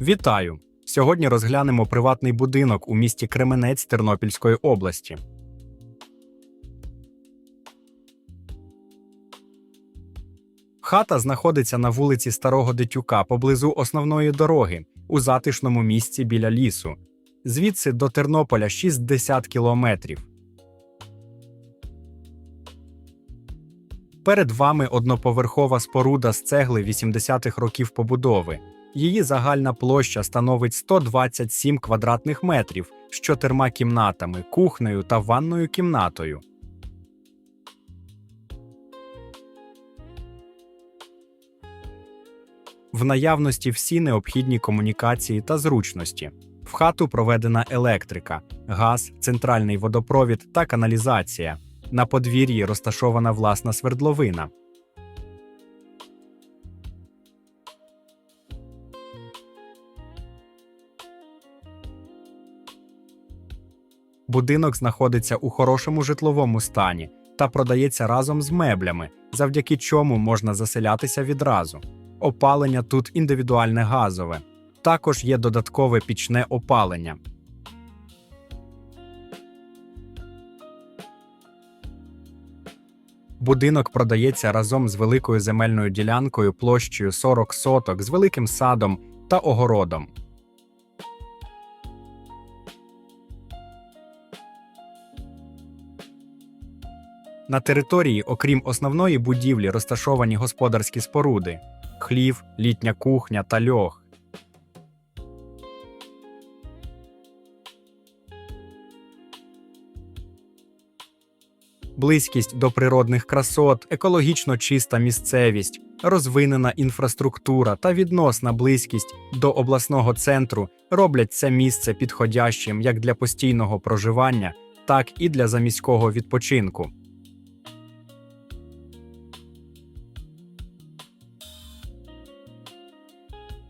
Вітаю! Сьогодні розглянемо приватний будинок у місті Кременець Тернопільської області. Хата знаходиться на вулиці Старого Дитюка поблизу основної дороги у затишному місці біля лісу. Звідси до Тернополя 60 кілометрів. Перед вами одноповерхова споруда з цегли 80-х років побудови. Її загальна площа становить 127 квадратних метрів з чотирма кімнатами, кухнею та ванною кімнатою. В наявності всі необхідні комунікації та зручності. В хату проведена електрика, газ, центральний водопровід та каналізація. На подвір'ї розташована власна свердловина. Будинок знаходиться у хорошому житловому стані та продається разом з меблями, завдяки чому можна заселятися відразу. Опалення тут індивідуальне газове. Також є додаткове пічне опалення. Будинок продається разом з великою земельною ділянкою площею 40 соток з великим садом та огородом. На території, окрім основної будівлі, розташовані господарські споруди: хлів, літня кухня та льох. Близькість до природних красот, екологічно чиста місцевість, розвинена інфраструктура та відносна близькість до обласного центру роблять це місце підходящим як для постійного проживання, так і для заміського відпочинку.